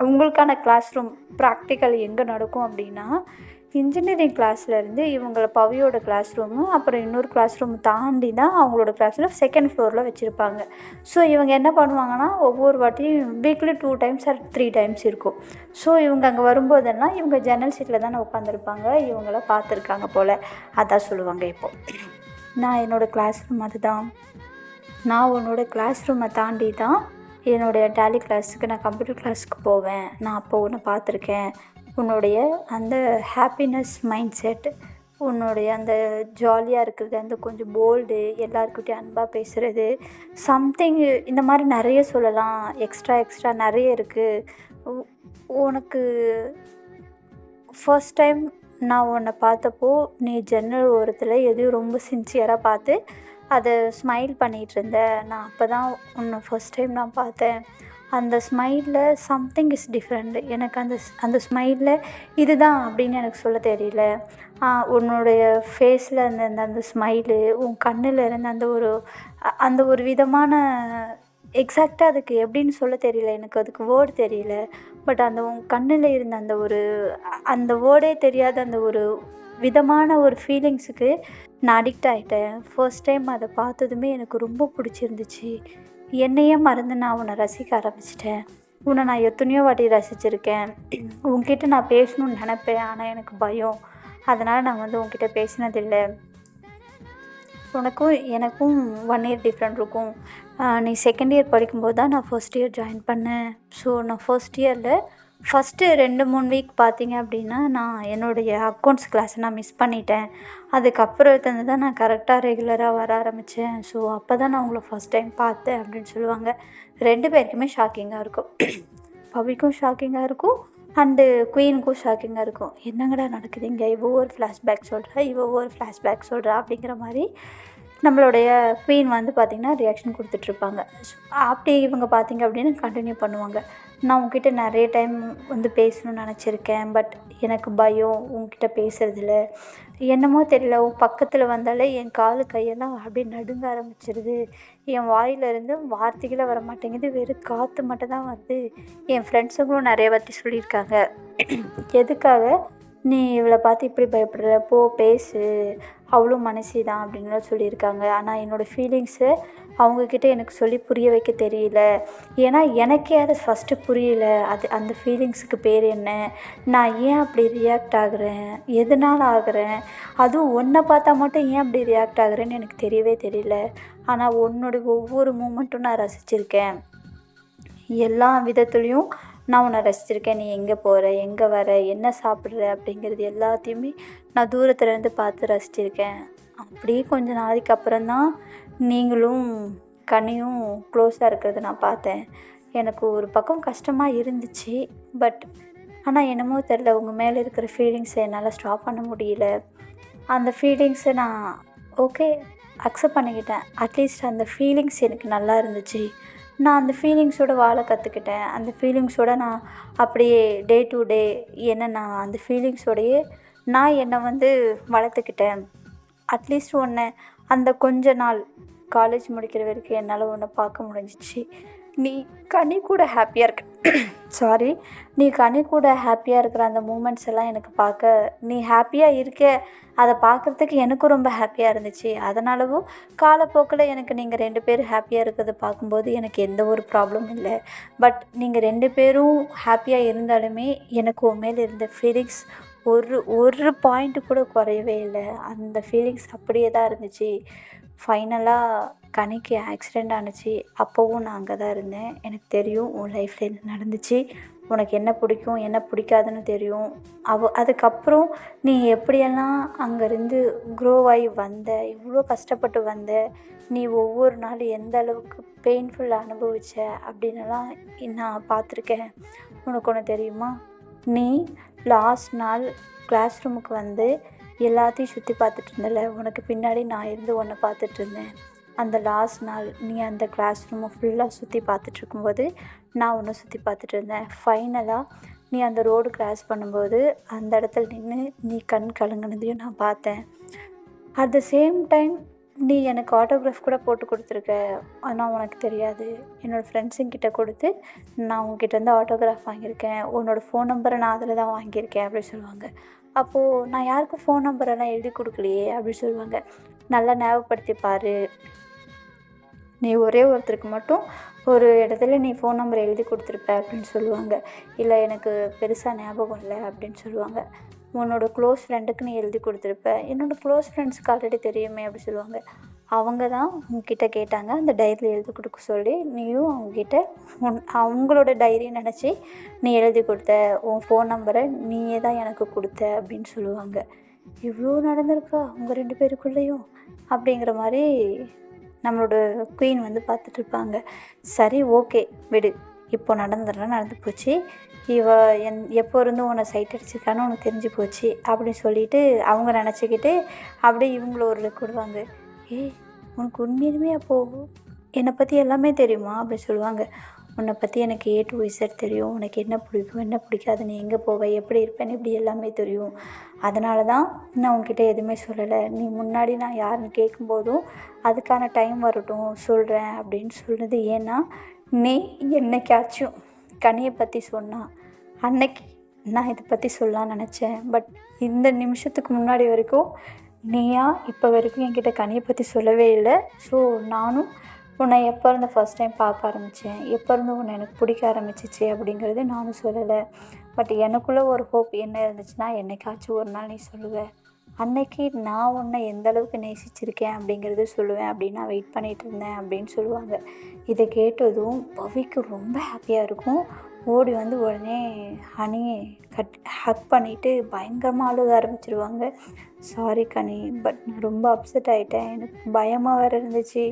அவங்களுக்கான கிளாஸ் ரூம் ப்ராக்டிக்கல் எங்கே நடக்கும் அப்படின்னா இன்ஜினியரிங் கிளாஸ்லேருந்து இவங்கள பவியோட கிளாஸ் ரூமு அப்புறம் இன்னொரு கிளாஸ் ரூம் தாண்டி தான் அவங்களோட கிளாஸில் செகண்ட் ஃப்ளோரில் வச்சுருப்பாங்க. ஸோ இவங்க என்ன பண்ணுவாங்கன்னா ஒவ்வொரு வாட்டியும் weekly two times or three times இருக்கும். ஸோ இவங்க அங்கே வரும்போதெல்லாம் இவங்க ஜன்னல் சீட்டில் தானே உட்காந்துருப்பாங்க இவங்கள பார்த்துருக்காங்க போல். அதான் சொல்லுவாங்க இப்போது நான் என்னோடய கிளாஸ் ரூம் அதுதான். நான் உன்னோட கிளாஸ் ரூமை தாண்டி தான் என்னுடைய டேலி கிளாஸுக்கு நான் கம்ப்யூட்டர் கிளாஸுக்கு போவேன். நான் அப்போ ஒன்று பார்த்துருக்கேன். உன்னுடைய அந்த ஹாப்பினஸ் மைண்ட் செட் உன்னுடைய அந்த ஜாலியாக இருக்கிறது அந்த கொஞ்சம் போல்டு எல்லாருக்கிட்டையும் அன்பாக பேசுகிறது சம்திங் இந்த மாதிரி நிறைய சொல்லலாம். எக்ஸ்ட்ரா எக்ஸ்ட்ரா நிறைய இருக்குது உனக்கு ஃபர்ஸ்ட் டைம் நான் உன்னை பார்த்தப்போ நீ ஜன்னல் ஓரத்தில் எதையும் ரொம்ப சின்சியராக பார்த்து அதை ஸ்மைல் பண்ணிகிட்டு இருந்த. நான் அப்போ தான் உன்னை ஃபர்ஸ்ட் டைம் நான் பார்த்தேன். அந்த ஸ்மைலில் சம்திங் இஸ் டிஃப்ரெண்ட் எனக்கு அந்த அந்த ஸ்மைலில் இதுதான் அப்படின்னு எனக்கு சொல்ல தெரியல. உன்னுடைய ஃபேஸில் இருந்த அந்த ஸ்மைலு உன் கண்ணில் இருந்த அந்த ஒரு அந்த ஒரு விதமான எக்ஸாக்டாக அதுக்கு எப்படின்னு சொல்ல தெரியல. எனக்கு அதுக்கு வேர்டு தெரியல. பட் அந்த உன் கண்ணில் இருந்த அந்த ஒரு அந்த வேர்டே தெரியாத அந்த ஒரு விதமான ஒரு ஃபீலிங்ஸுக்கு நான் அடிக்ட் ஆகிட்டேன் ஃபர்ஸ்ட் டைம் அதை பார்த்ததுமே எனக்கு ரொம்ப பிடிச்சிருந்துச்சு. என்னையே மறந்து நான் உன்னை ரசிக்க ஆரம்பிச்சிட்டேன். உன்னை நான் எத்தனையோ வாட்டி ரசிச்சிருக்கேன். உன்கிட்ட நான் பேசணும்னு நினப்பேன். ஆனால் எனக்கு பயம். அதனால் நான் வந்து உன்கிட்ட பேசினதில்லை. உனக்கும் எனக்கும் ஒன் இயர் டிஃப்ரெண்ட் இருக்கும். நீ செகண்ட் இயர் படிக்கும்போது தான் நான் ஃபர்ஸ்ட் இயர் ஜாயின் பண்ணேன். ஸோ நான் ஃபர்ஸ்ட் இயரில் ஃபஸ்ட்டு ரெண்டு மூணு வீக் பார்த்தீங்க அப்படின்னா நான் என்னுடைய அக்கௌண்ட்ஸ் கிளாஸை நான் மிஸ் பண்ணிட்டேன். அதுக்கப்புறத்துலேருந்து தான் நான் கரெக்டாக ரெகுலராக வர ஆரம்பித்தேன் ஸோ அப்போ தான் நான் உங்களை ஃபஸ்ட் டைம் பார்த்தேன் அப்படின்னு சொல்லுவாங்க. ரெண்டு பேருக்குமே ஷாக்கிங்காக இருக்கும். பவிக்கும் ஷாக்கிங்காக இருக்கும். அண்டு குயினுக்கும் ஷாக்கிங்காக இருக்கும். என்னங்கடா நடக்குது இங்கே? இவ ஒரு ஃப்ளாஷ்பேக் சொல்கிறா இவ ஒரு ஃப்ளாஷ்பேக் சொல்கிறா அப்படிங்கிற மாதிரி நம்மளுடைய குயின் வந்து பார்த்திங்கன்னா ரியாக்ஷன் கொடுத்துட்ருப்பாங்க அப்படி இவங்க பார்த்திங்க அப்படின்னு கண்டினியூ பண்ணுவாங்க. நான் உங்ககிட்ட நிறைய டைம் வந்து பேசணும்னு நினச்சிருக்கேன். பட் எனக்கு பயம் உங்ககிட்ட பேசுறதில்ல என்னமோ தெரியல உன் பக்கத்தில் வந்தாலே என் காலு கையெல்லாம் அப்படியே நடுங்க ஆரம்பிச்சிருது. என் வாயிலிருந்து வார்த்தைகளே வர மாட்டேங்குது. வெறும் காற்று மட்டும் தான் வருது. என் ஃப்ரெண்ட்ஸுங்களும் நிறைய வாட்டி சொல்லியிருக்காங்க. எதுக்காக நீ இவளை பார்த்து இப்படி பயப்படுற? போ பேசு. அவளும் மனசி தான் அப்படின்லாம் சொல்லியிருக்காங்க ஆனால் என்னோடய ஃபீலிங்ஸை அவங்கக்கிட்ட எனக்கு சொல்லி புரிய வைக்க தெரியல. ஏன்னா எனக்கே அது ஃபஸ்ட்டு புரியல. அது அந்த ஃபீலிங்ஸுக்கு பேர் என்ன? நான் ஏன் அப்படி ரியாக்ட் ஆகுறேன்? எதனால் ஆகுறேன்? அதுவும் ஒன்றை பார்த்தா மட்டும் ஏன் அப்படி ரியாக்ட் ஆகுறேன்னு எனக்கு தெரியவே தெரியல. ஆனால் உன்னோட ஒவ்வொரு மூமெண்ட்டும் நான் ரசிச்சிருக்கேன். எல்லா விதத்துலேயும் நான் உன்னை ரசிச்சிருக்கேன் நீ எங்கே போகிற எங்கே வர என்ன சாப்பிட்ற அப்படிங்கிறது எல்லாத்தையுமே நான் தூரத்துலேருந்து பார்த்து ரசிச்சிருக்கேன். அப்படியே கொஞ்ச நாளைக்கு அப்புறம்தான் நீங்களும் கனியும் க்ளோஸாக இருக்கிறத நான் பார்த்தேன். எனக்கு ஒரு பக்கம் கஷ்டமாக இருந்துச்சு பட் ஆனால் என்னமோ தெரில உங்கள் மேலே இருக்கிற ஃபீலிங்ஸை என்னால் ஸ்டாப் பண்ண முடியல. அந்த ஃபீலிங்ஸை நான் ஓகே அக்செப்ட் பண்ணிக்கிட்டேன். அட்லீஸ்ட் அந்த ஃபீலிங்ஸ் எனக்கு நல்லா இருந்துச்சு. நான் அந்த ஃபீலிங்ஸோட வாழ கற்றுக்கிட்டேன் அந்த ஃபீலிங்ஸோட நான் அப்படியே டே டு டே என்ன நான் அந்த ஃபீலிங்ஸோடையே நான் என்னை வந்து வளர்த்துக்கிட்டேன். அட்லீஸ்ட் ஒன்று அந்த கொஞ்ச நாள் காலேஜ் முடிக்கிற வரைக்கும் என்னால் ஒன்று பார்க்க முடிஞ்சிச்சு. நீ கனி கூட ஹாப்பியாக இருக்க சாரி நீ கனி கூட ஹாப்பியாக இருக்கிற அந்த மூமெண்ட்ஸ் எல்லாம் எனக்கு பார்க்க நீ ஹாப்பியாக இருக்க அதை பார்க்குறதுக்கு எனக்கும் ரொம்ப ஹாப்பியாக இருந்துச்சு. அதனாலவும் காலப்போக்கில் எனக்கு நீங்கள் ரெண்டு பேரும் ஹாப்பியாக இருக்கிறத பார்க்கும்போது எனக்கு எந்த ஒரு ப்ராப்ளமும் இல்லை. பட் நீங்கள் ரெண்டு பேரும் ஹாப்பியாக இருந்தாலுமே எனக்கு உண்மையில் இருந்த ஃபீலிங்ஸ் ஒரு ஒரு பாயிண்ட் கூட குறையவே இல்லை. அந்த ஃபீலிங்ஸ் அப்படியே தான் இருந்துச்சு. ஃபைனலாக கனிக்கு ஆக்சிடெண்ட் ஆணுச்சு அப்போவும் நான் அங்கே தான் இருந்தேன். எனக்கு தெரியும் உன் லைஃப்பில் என்ன நடந்துச்சு. உனக்கு என்ன பிடிக்கும் என்ன பிடிக்காதுன்னு தெரியும். அவ அதுக்கப்புறம் நீ எப்படியெல்லாம் அங்கேருந்து க்ரோ ஆகி வந்த இவ்வளோ கஷ்டப்பட்டு வந்த நீ ஒவ்வொரு நாளும் எந்த அளவுக்கு பெயின்ஃபுல் அனுபவிச்ச அப்படின்னுலாம் நான் பார்த்துருக்கேன். உனக்கு ஒன்று தெரியுமா? நீ லாஸ்ட் நாள் கிளாஸ் ரூமுக்கு வந்து எல்லாத்தையும் சுற்றி பார்த்துட்டு இருந்தல உனக்கு பின்னாடி நான் இருந்து உன்னை பார்த்துட்டு இருந்தேன். அந்த லாஸ்ட் நாள் நீ அந்த கிளாஸ் ரூமை ஃபுல்லாக சுற்றி பார்த்துட்டு இருக்கும்போது நான் ஒன்று சுற்றி பார்த்துட்டு இருந்தேன். ஃபைனலாக நீ அந்த ரோடு கிராஸ் பண்ணும்போது அந்த இடத்துல நின்று நீ கண் கலங்கினதையும் நான் பார்த்தேன். அட் த சேம் டைம் நீ எனக்கு ஆட்டோகிராஃப் கூட போட்டு கொடுத்துருக்க. ஆனால் உனக்கு தெரியாது. என்னோடய ஃப்ரெண்ட்ஸுங்கிட்ட கொடுத்து நான் உங்ககிட்ட இருந்து ஆட்டோகிராஃப் வாங்கியிருக்கேன். உன்னோட ஃபோன் நம்பரை நான் அதில் தான் வாங்கியிருக்கேன் அப்படின்னு சொல்லுவாங்க. அப்போது நான் யாருக்கும் ஃபோன் நம்பரெல்லாம் எழுதி கொடுக்கலையே அப்படின்னு சொல்லுவாங்க. நல்லா ஞாபகப்படுத்தி பாரு. நீ ஒரே ஒருத்தருக்கு மட்டும் ஒரு இடத்துல நீ ஃபோன் நம்பர் எழுதி கொடுத்துருப்ப அப்படின்னு சொல்லுவாங்க. இல்லை எனக்கு பெருசாக ஞாபகம் இல்லை அப்படின்னு சொல்லுவாங்க. உன்னோட க்ளோஸ் ஃப்ரெண்டுக்கு நீ எழுதி கொடுத்துருப்ப. என்னோடய க்ளோஸ் ஃப்ரெண்ட்ஸுக்கு ஆல்ரெடி தெரியுமே அப்படி சொல்லுவாங்க. அவங்க தான் உங்ககிட்ட கேட்டாங்க. அந்த டைரியில் எழுதி கொடுக்க சொல்லி நீயும் அவங்கக்கிட்ட உன் அவங்களோட டைரியை நினச்சி நீ எழுதி கொடுத்த உன் ஃபோன் நம்பரை நீயே தான் எனக்கு கொடுத்த அப்படின்னு சொல்லுவாங்க. இவ்வளோ நடந்திருக்கா உங்கள் ரெண்டு பேருக்குள்ளேயும்? அப்படிங்கிற மாதிரி நம்மளோட குயின் வந்து பார்த்துட்ருப்பாங்க சரி ஓகே விடு. இப்போ நடந்ததெல்லாம் நடந்து போச்சு. இவ என் எப்போ இருந்து உன்னை சைட் அடிச்சிருக்கான்னு உனக்கு தெரிஞ்சு போச்சு அப்படின்னு சொல்லிட்டு அவங்க நினச்சிக்கிட்டு அப்படியே இவங்கள ஒரு கொடுவாங்க. ஏய் உனக்கு உண்மையிலுமே அப்போது என்னை பற்றி எல்லாமே தெரியுமா? அப்படி சொல்லுவாங்க. உன்னை பற்றி எனக்கு ஏ டு இசட் தெரியும். உனக்கு என்ன பிடிக்கும் என்ன பிடிக்காது நீ எங்கே போவ எப்படி இருப்பேன்னு இப்படி எல்லாமே தெரியும். அதனால தான் நான் உன்கிட்ட எதுவுமே சொல்லலை. நீ முன்னாடி நான் யாருன்னு கேட்கும்போதும் அதுக்கான டைம் வரட்டும் சொல்கிறேன் அப்படின்னு சொன்னது ஏன்னா நீ என்னைக்காச்சும் கனியை பற்றி சொன்னால் அன்னைக்கு நான் இதை பற்றி சொல்லலாம்னு நினச்சேன். பட் இந்த நிமிஷத்துக்கு முன்னாடி வரைக்கும் நீயா இப்போ வரைக்கும் என்கிட்ட கனியை பற்றி சொல்லவே இல்லை. ஸோ நானும் உன்னை எப்போ இருந்து ஃபஸ்ட் டைம் பார்க்க ஆரம்பித்தேன் எப்போ இருந்து உன்னை எனக்கு பிடிக்க ஆரம்பிச்சிச்சு அப்படிங்கிறது நானும் சொல்லலை. பட் எனக்குள்ளே ஒரு ஹோப் என்ன இருந்துச்சுன்னா என்னைக்காச்சும் ஒரு நாள் நீ சொல்லுவ அன்னைக்கு நான் உன்னை எந்த அளவுக்கு நேசிச்சிருக்கேன் அப்படிங்கிறது சொல்லுவேன் அப்படின்னு நான் வெயிட் பண்ணிகிட்டு இருந்தேன் அப்படின்னு சொல்லுவாங்க. இதை கேட்டதும் பவிக்கு ரொம்ப ஹாப்பியாக இருக்கும். ஓடி வந்து உடனே ஹனி கட் ஹக் பண்ணிவிட்டு பயங்கரமாக அழுக ஆரம்பிச்சிருவாங்க. சாரி கனி பட் நான் ரொம்ப அப்செட் ஆகிட்டேன் எனக்கு பயமாக வேறு இருந்துச்சு.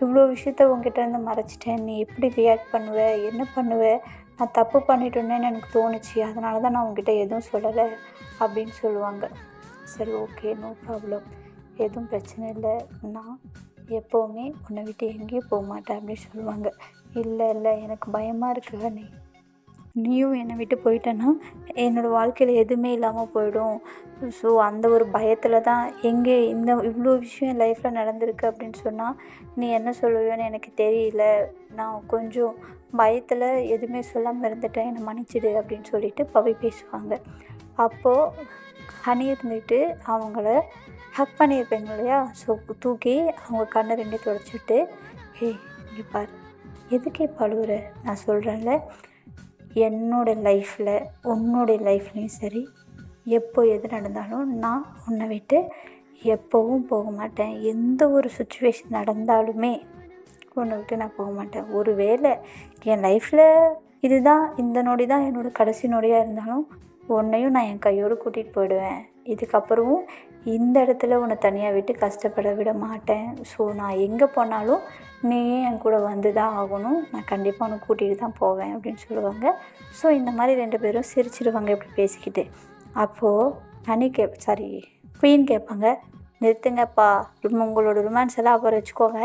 இவ்வளோ விஷயத்த உங்ககிட்ட இருந்து மறைச்சிட்டேன். நீ எப்படி ரியாக்ட் பண்ணுவ? என்ன பண்ணுவ? நான் தப்பு பண்ணிட்டேன்னு எனக்கு தோணுச்சு. அதனால தான் நான் உங்ககிட்ட எதுவும் சொல்லலை அப்படின்னு சொல்லுவாங்க. சரி ஓகே நோ ப்ராப்ளம் எதுவும் பிரச்சனை இல்லை. நான் எப்போவுமே உன்னை விட்டு எங்கேயும் போக மாட்டேன் அப்படின்னு சொல்லுவாங்க. இல்லை இல்லை எனக்கு பயமாக இருக்கு நீ நீயும் என்னை விட்டு போயிட்டேன்னா என்னோடய வாழ்க்கையில் எதுவுமே இல்லாமல் போயிடும். ஸோ அந்த ஒரு பயத்தில் தான் எங்கே இந்த இவ்வளோ விஷயம் என் லைஃப்பில் நடந்திருக்கு அப்படின்னு சொன்னால் நீ என்ன சொல்லுவியோன்னு எனக்கு தெரியல. நான் கொஞ்சம் பயத்தில் எதுவுமே சொல்லாமல் இருந்துட்டேன். என்னை மன்னிச்சிடு அப்படின்னு சொல்லிட்டு பவி பேசுவாங்க. அப்போது ஹனி இருந்துட்டு அவங்கள ஹக் பண்ணியிருப்பேங்க இல்லையா? ஸோ தூக்கி அவங்க கண்ணை ரெண்டையும் தொடச்சிட்டு ஏய் இங்கே பாரு. எதுக்கு இப்போ அழுகுற நான் சொல்கிறேன்ல என்னோட லைஃப்பில் உன்னோடைய லைஃப்லேயும் சரி எப்போ எது நடந்தாலும் நான் உன்னை விட்டு எப்போவும் போக மாட்டேன். எந்த ஒரு சுச்சுவேஷன் நடந்தாலுமே உன்னை விட்டு நான் போக மாட்டேன். ஒரு வேளை என் லைஃப்பில் இதுதான் இந்த நொடி தான் என்னோடய கடைசி நொடியாக இருந்தாலும் உன்னையும் நான் என் கையோடு கூட்டிகிட்டு போயிடுவேன். இதுக்கப்புறமும் இந்த இடத்துல உன்னை தனியாக விட்டு கஷ்டப்பட விட மாட்டேன். ஸோ நான் எங்கே போனாலும் நீயும் என் கூட வந்து தான் ஆகணும். நான் கண்டிப்பாக உன்னை கூட்டிகிட்டு தான் போவேன் அப்படின்னு சொல்லுவாங்க. ஸோ இந்த மாதிரி ரெண்டு பேரும் சிரிச்சிடுவாங்க இப்படி பேசிக்கிட்டு. அப்போது ஹனி கே சாரி குயின் கேட்பாங்க. நிறுத்துங்கப்பா. உங்களோட ரொமான்ஸ் எல்லாம் அப்புறம் வச்சுக்கோங்க.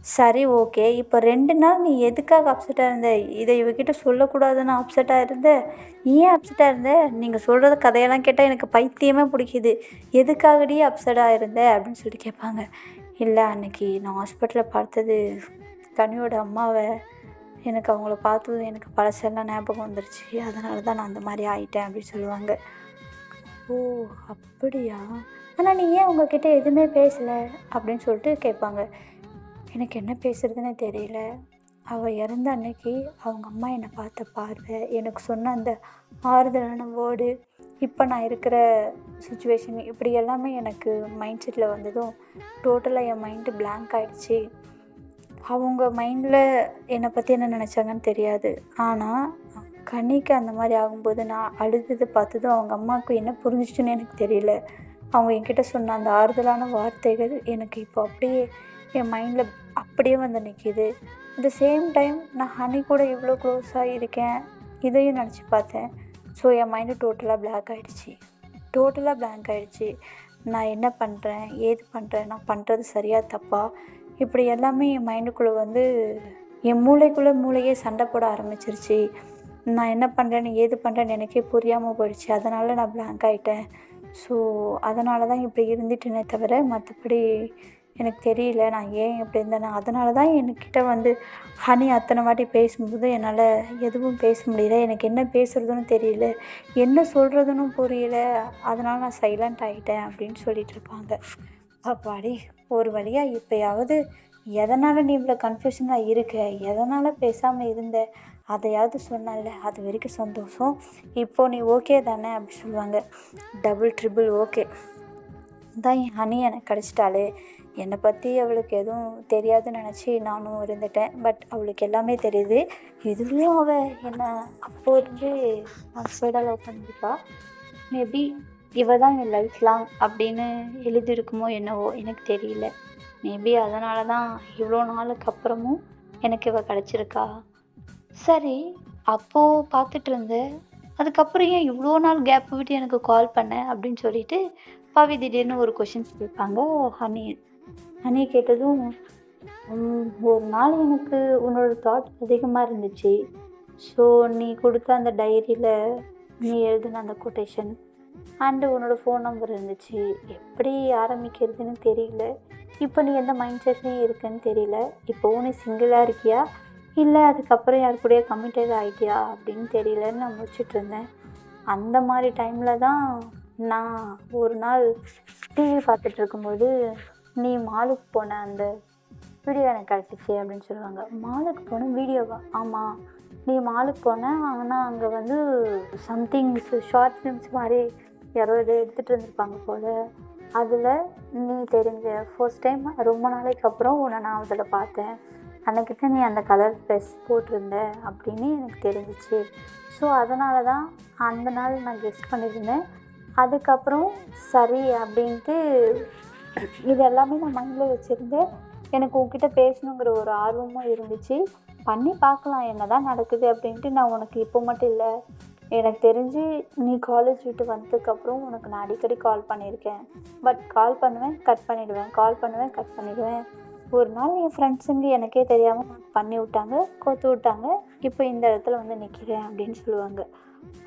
சரி ஓகே. இப்போ ரெண்டு நாள் நீ எதுக்காக அப்செட்டாக இருந்த? இதை இவகிட்ட சொல்லக்கூடாதுன்னு அப்செட்டாக இருந்த? ஏன் அப்செட்டாக இருந்த? நீங்கள் சொல்கிறத கதையெல்லாம் கேட்டால் எனக்கு பைத்தியமே பிடிக்குது. எதுக்காகடி அப்செட்டாக இருந்த? அப்படின்னு சொல்லிட்டு கேட்பாங்க. இல்லை அன்னைக்கு நான் ஹாஸ்பிட்டலில் பார்த்தது கனியோட அம்மாவை. எனக்கு அவங்கள பார்த்ததும் எனக்கு பழசெல்லாம் ஞாபகம் வந்துருச்சு. அதனால தான் நான் அந்த மாதிரி ஆயிட்டேன் அப்படின்னு சொல்லுவாங்க. ஓ அப்படியா? ஆனால் நீ ஏன் உங்ககிட்ட எதுவுமே பேசலை? அப்படின்னு சொல்லிட்டு கேட்பாங்க. எனக்கு என்ன பேசுகிறதுனே தெரியல. அவள் இறந்த அன்னைக்கு அவங்க அம்மா என்னை பார்த்த பார்வை எனக்கு சொன்ன அந்த ஆறுதலான வேர்டு இப்போ நான் இருக்கிற சுச்சுவேஷன் இப்படி எல்லாமே எனக்கு மைண்ட் செட்டில் வந்ததும் டோட்டலாக என் மைண்டு பிளாங்க் ஆகிடுச்சு அவங்க மைண்டில் என்னை பற்றி என்ன நினச்சாங்கன்னு தெரியாது. ஆனால் கண்ணிக்கு அந்த மாதிரி ஆகும்போது நான் அழுதது பார்த்ததும் அவங்க அம்மாவுக்கு என்ன புரிஞ்சிச்சுன்னு எனக்கு தெரியல. அவங்க என்கிட்ட சொன்ன அந்த ஆறுதலான வார்த்தைகள் எனக்கு இப்போ அப்படியே என் மைண்டில் அப்படியே வந்து நிற்கிது இந்த சேம் டைம் நான் ஹனி கூட இவ்வளோ க்ளோஸாக இருக்கேன். இதையும் நினச்சி பார்த்தேன். ஸோ என் மைண்டு டோட்டலாக பிளாக் ஆகிடுச்சி டோட்டலாக பிளாங்க் ஆகிடுச்சி நான் என்ன பண்ணுறேன் ஏது பண்ணுறேன் நான் பண்ணுறது சரியாக தப்பா? இப்படி எல்லாமே என் மைண்டுக்குள்ளே வந்து என் மூளைக்குள்ளே மூளையே சண்டை போட ஆரம்பிச்சிருச்சு. நான் என்ன பண்ணுறேன்னு ஏது பண்ணுறேன்னு எனக்கே புரியாமல் போயிடுச்சு. அதனால் நான் பிளாங்க் ஆகிட்டேன் ஸோ அதனால தான் இப்படி இருந்துட்டேனே தவிர மற்றபடி எனக்கு தெரியல. நான் ஏன் இப்படி இருந்தேன். அதனால தான் என்கிட்ட வந்து ஹனி அத்தனை வாட்டி பேசும்போது என்னால் எதுவும் பேச முடியல. எனக்கு என்ன பேசுகிறதுன்னு தெரியல. என்ன சொல்கிறதுன்னு புரியல. அதனால் நான் சைலண்ட் ஆகிட்டேன் அப்படின்னு சொல்லிட்டு இருப்பாங்க. அப்பாடி ஒரு வழியாக இப்போயாவது எதனால் நீ இவ்வளோ கன்ஃபியூஷனாக இருக்க? எதனால் பேசாமல் இருந்த? அதையாவது சொன்னல அது வரைக்கும் சந்தோஷம். இப்போ நீ ஓகே தானே அப்படி சொல்லுவாங்க. டபுள் ட்ரிபிள் ஓகே தான் என் ஹனி எனக்கு கிடச்சிட்டாலே என்னை பற்றி அவளுக்கு எதுவும் தெரியாதுன்னு நினச்சி நானும் இருந்துட்டேன். பட் அவளுக்கு எல்லாமே தெரியுது. இதுலேயும் அவள் என்னை அப்போ இருந்து ஹஸ்பண்டாக லவ் பண்ணிருப்பா. மேபி இவ தான் என் லைஃப் லாங் அப்படின்னு எழுதியிருக்குமோ என்னவோ எனக்கு தெரியல. மேபி அதனால தான் இவ்வளோ நாளுக்கு அப்புறமும் எனக்கு இவ கிடச்சிருக்கா. சரி அப்போது பார்த்துட்டு இருந்தேன். அதுக்கப்புறம் ஏன் இவ்வளோ நாள் கேப் விட்டு எனக்கு கால் பண்ண அப்படின்னு சொல்லிட்டு பாவி திடீர்னு ஒரு கொஷின்ஸ் கேட்பாங்க ஹனி ஹனி கேட்டதும் ஒரு நாள் எனக்கு உன்னோட தாட் அதிகமாக இருந்துச்சு. ஸோ நீ கொடுத்த அந்த டைரியில் நீ எழுதின அந்த கொட்டேஷன் அண்டு உன்னோட ஃபோன் நம்பர் இருந்துச்சு. எப்படி ஆரம்பிக்கிறதுன்னு தெரியல. இப்போ நீ எந்த மைண்ட் செட்லேயும் இருக்குன்னு தெரியல. இப்போவும் நீ சிங்கிளாக இருக்கியா? இல்லை அதுக்கப்புறம் யார் கூடயே கமிட்டட் ஆகிட்டியா அப்படின்னு தெரியலன்னு நான் முடிச்சுட்டு இருந்தேன். அந்த மாதிரி டைமில் தான் நான் ஒரு நாள் டிவி பார்த்துட்டு இருக்கும்போது நீ மாலுக்கு போன அந்த வீடியோ எனக்கு கிடச்சிச்சு அப்படின்னு சொல்லுவாங்க. மாலுக்கு போன வீடியோவா ஆமாம் நீ மாலுக்கு போன ஆனால் அங்கே வந்து சம்திங் ஷார்ட் ஃபிலிம்ஸ் மாதிரி யாரோ இதை எடுத்துகிட்டு இருந்திருப்பாங்க போல். அதில் நீ தெரிஞ்ச ஃபர்ஸ்ட் டைம் ரொம்ப நாளைக்கு அப்புறம் உன்னை நான் அதில் பார்த்தேன். அன்றைக்கிட்ட நீ அந்த கலர் ட்ரெஸ் போட்டிருந்த அப்படின்னு எனக்கு தெரிஞ்சிச்சு. ஸோ அதனால தான் அந்த நாள் நான் கெஸ்ட் பண்ணியிருந்தேன். அதுக்கப்புறம் சரி அப்படின்ட்டு இது எல்லாமே நான் மைண்டில் வச்சுருந்தேன். எனக்கு உங்ககிட்ட பேசணுங்கிற ஒரு ஆர்வமும் இருந்துச்சு. பண்ணி பார்க்கலாம் என்ன தான் நடக்குது அப்படின்ட்டு நான் உனக்கு இப்போ மட்டும் இல்லை எனக்கு தெரிஞ்சு நீ காலேஜ் விட்டு வந்ததுக்கப்புறம் உனக்கு நான் அடிக்கடி கால் பண்ணியிருக்கேன். பட் கால் பண்ணுவேன் கட் பண்ணிவிடுவேன் கால் பண்ணுவேன் கட் பண்ணிவிடுவேன் ஒரு நாள் என் ஃப்ரெண்ட்ஸுங்க எனக்கே தெரியாமல் பண்ணி விட்டாங்க கோத்து விட்டாங்க. இப்போ இந்த இடத்துல வந்து நிற்கிறேன் அப்படின்னு சொல்லுவாங்க.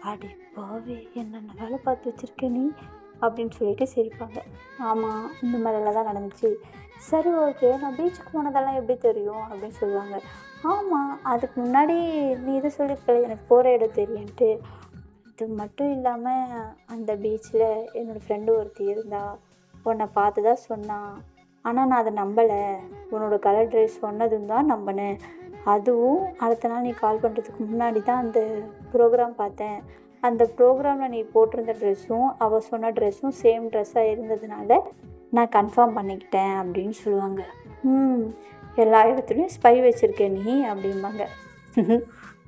அடி பாவி என்னென்ன வேலை பார்த்து வச்சுருக்க நீ? அப்படின்னு சொல்லிட்டு சிரிப்பாங்க. ஆமாம் இந்த மாதிரிலாம் தான் நடந்துச்சு. சரி ஓகே நான் பீச்சுக்கு போனதெல்லாம் எப்படி தெரியும்? அப்படின்னு சொல்லுவாங்க. ஆமாம் அதுக்கு முன்னாடி நீ இது சொல்லியிருக்கல எனக்கு போகிற இடம் தெரியும்ட்டு அது மட்டும் இல்லாமல் அந்த பீச்சில் என்னோடய ஃப்ரெண்டு ஒருத்தி இருந்தா உன்னை பார்த்து தான் சொன்னான் ஆனால் நான் அதை நம்பலை. உன்னோட கலர் ட்ரெஸ் சொன்னதும் தான் நம்பினேன். அதுவும் அடுத்த நாள் நீ கால் பண்ணுறதுக்கு முன்னாடி தான் அந்த ப்ரோக்ராம் பார்த்தேன். அந்த ப்ரோக்ராமில் நீ போட்டிருந்த ட்ரெஸ்ஸும் அவள் சொன்ன ட்ரெஸ்ஸும் சேம் ட்ரெஸ்ஸாக இருந்ததுனால நான் கன்ஃபார்ம் பண்ணிக்கிட்டேன் அப்படின்னு சொல்லுவாங்க. ம் எல்லா இடத்துலையும் ஸ்பை வச்சுருக்கேன் நீ? அப்படிம்பாங்க.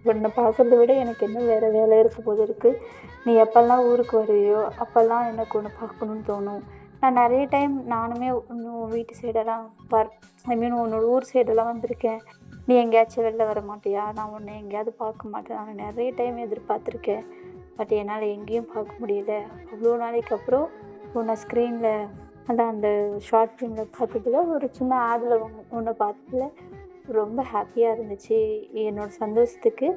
உன்னை பார்க்குறத விட எனக்கு என்ன வேறு வேலை இருக்க போது இருக்குது நீ எப்போல்லாம் ஊருக்கு வருவியோ அப்போல்லாம் எனக்கு ஒன்று பார்க்கணுன்னு தோணும். நான் நிறைய டைம் நானுமே உன் வீட்டு சைடெல்லாம் வர் ஐ மீன் உன்னோட ஊர் சைடெல்லாம் வந்திருக்கேன். நீ எங்கேயாச்சும் வெளில வர மாட்டியா நான் உன்னை எங்கேயாவது பார்க்க மாட்டேன். நான் நிறைய டைம் எதிர்பார்த்துருக்கேன். பட் என்னால் எங்கேயும் பார்க்க முடியல. அவ்வளோ நாளைக்கு அப்புறம் உன்னை ஸ்க்ரீனில் அதான் அந்த ஷார்ட் ஃபிலிமில் பார்த்ததுல ஒரு சின்ன ஆடில் ஒன்று பார்த்ததுல ரொம்ப ஹாப்பியாக இருந்துச்சு. என்னோடய சந்தோஷத்துக்கு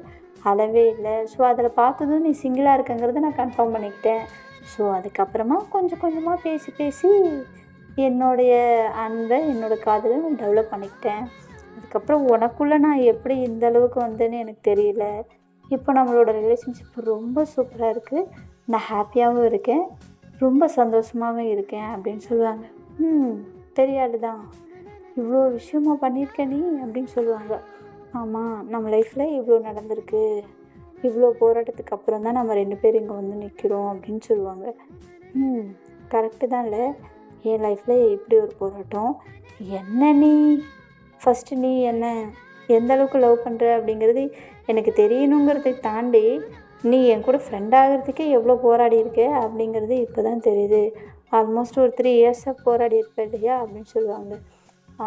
அளவே இல்லை. ஸோ அதில் பார்த்ததும் நீ சிங்கிளாக இருக்கங்கிறத நான் கன்ஃபார்ம் பண்ணிக்கிட்டேன். ஸோ அதுக்கப்புறமா கொஞ்சம் கொஞ்சமாக பேசி பேசி என்னுடைய அன்பை என்னோடய காதலை நான் டெவலப் பண்ணிக்கிட்டேன். அதுக்கப்புறம் உனக்குள்ளே நான் எப்படி இந்த அளவுக்கு வந்தேன்னு எனக்கு தெரியல. இப்போ நம்மளோட ரிலேஷன்ஷிப் ரொம்ப சூப்பராக இருக்குது நான் ஹாப்பியாகவும் இருக்கேன். ரொம்ப சந்தோஷமாகவும் இருக்கேன் அப்படின்னு சொல்லுவாங்க. ம் தெரியாது தான் இவ்வளோ விஷயமா பண்ணியிருக்க நீ? அப்படின்னு சொல்லுவாங்க. ஆமாம் நம்ம லைஃப்பில் இவ்வளோ நடந்திருக்கு. இவ்வளோ போராட்டத்துக்கு அப்புறம் தான் நம்ம ரெண்டு பேரும் இங்கே வந்து நிற்கிறோம் அப்படின்னு சொல்லுவாங்க. ம் கரெக்டு தான் இல்லை. என் லைஃப்பில் இப்படி ஒரு போராட்டம். என்ன நீ? ஃபஸ்ட்டு நீ என்ன? எந்த அளவுக்கு லவ் பண்ணுற அப்படிங்கிறது எனக்கு தெரியணுங்கிறதை தாண்டி நீ என் கூட ஃப்ரெண்ட் ஆகிறதுக்கே எவ்வளோ போராடி இருக்க அப்படிங்கிறது இப்போ தான் தெரியுது. ஆல்மோஸ்ட் ஒரு த்ரீ இயர்ஸாக போராடி இருப்ப இல்லையா அப்படின்னு சொல்லுவாங்க.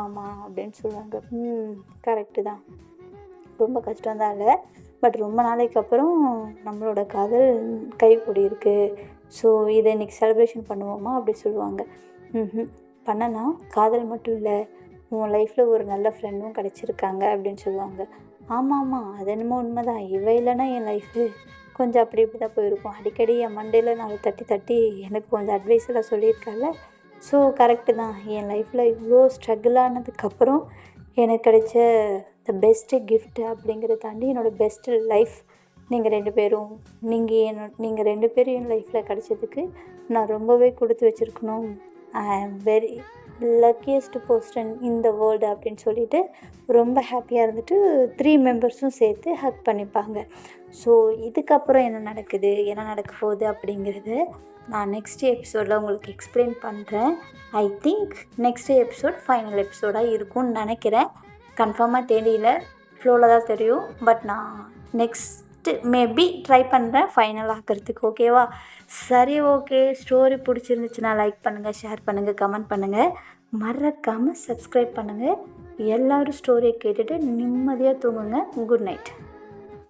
ஆமாம் அப்படின்னு சொல்லுவாங்க. ம் கரெக்டு தான். ரொம்ப கஷ்டம் தான் இல்லை. பட் ரொம்ப நாளைக்கு அப்புறம் நம்மளோட காதல் கைக்கூடி இருக்குது ஸோ இதை இன்றைக்கி செலிப்ரேஷன் பண்ணுவோமா அப்படி சொல்லுவாங்க. ம் பண்ணலாம். காதல் மட்டும் இல்லை. உன் லைஃப்பில் ஒரு நல்ல ஃப்ரெண்டும் கிடச்சிருக்காங்க அப்படின்னு சொல்லுவாங்க. ஆமாம் ஆமாம் அது என்னமோ உண்மை தான் இவ இல்லைன்னா என் லைஃபு கொஞ்சம் அப்படி இப்படி தான் போயிருக்கும். அடிக்கடி என் மண்டையில் நான் தட்டி தட்டி எனக்கு கொஞ்சம் அட்வைஸ் எல்லாம் சொல்லியிருக்கால. ஸோ கரெக்டு தான். என் லைஃப்பில் இவ்வளோ ஸ்ட்ரகிள் ஆனதுக்கப்புறம் எனக்கு கிடைச்ச த பெஸ்ட்டு கிஃப்ட் அப்படிங்கிறத தாண்டி என்னோடய பெஸ்ட்டு லைஃப் நீங்கள் ரெண்டு பேரும் நீங்கள் என்னோ நீங்கள் ரெண்டு பேரும் என் லைஃப்பில் கிடச்சதுக்கு நான் ரொம்பவே கொடுத்து வச்சுருக்கணும். I am very luckiest person இந்த வேர்ல்டு அப்படின்னு சொல்லிட்டு ரொம்ப ஹாப்பியாக இருந்துட்டு த்ரீ மெம்பர்ஸும் சேர்த்து ஹக் பண்ணிப்பாங்க. ஸோ இதுக்கப்புறம் என்ன நடக்குது? என்ன நடக்க போகுது அப்படிங்கிறது நான் நெக்ஸ்ட் எபிசோடில் உங்களுக்கு எக்ஸ்பிளைன் பண்ணுறேன் I think next episode final எபிசோடாக இருக்கும்னு நினைக்கிறேன். கன்ஃபார்மாக தெரியல. ஃப்ளோவில் தான் தெரியும். பட் நான் நெக்ஸ்ட்டு மேபி ட்ரை பண்ணுறேன் ஃபைனல் ஆக்கிறதுக்கு. ஓகேவா சரி ஓகே ஸ்டோரி பிடிச்சிருந்துச்சுன்னா லைக் பண்ணுங்கள் ஷேர் பண்ணுங்கள் கமெண்ட் பண்ணுங்கள் மறக்காமல் சப்ஸ்கிரைப் பண்ணுங்கள் எல்லோரும் ஸ்டோரியை கேட்டுட்டு நிம்மதியாக தூங்குங்க. Good night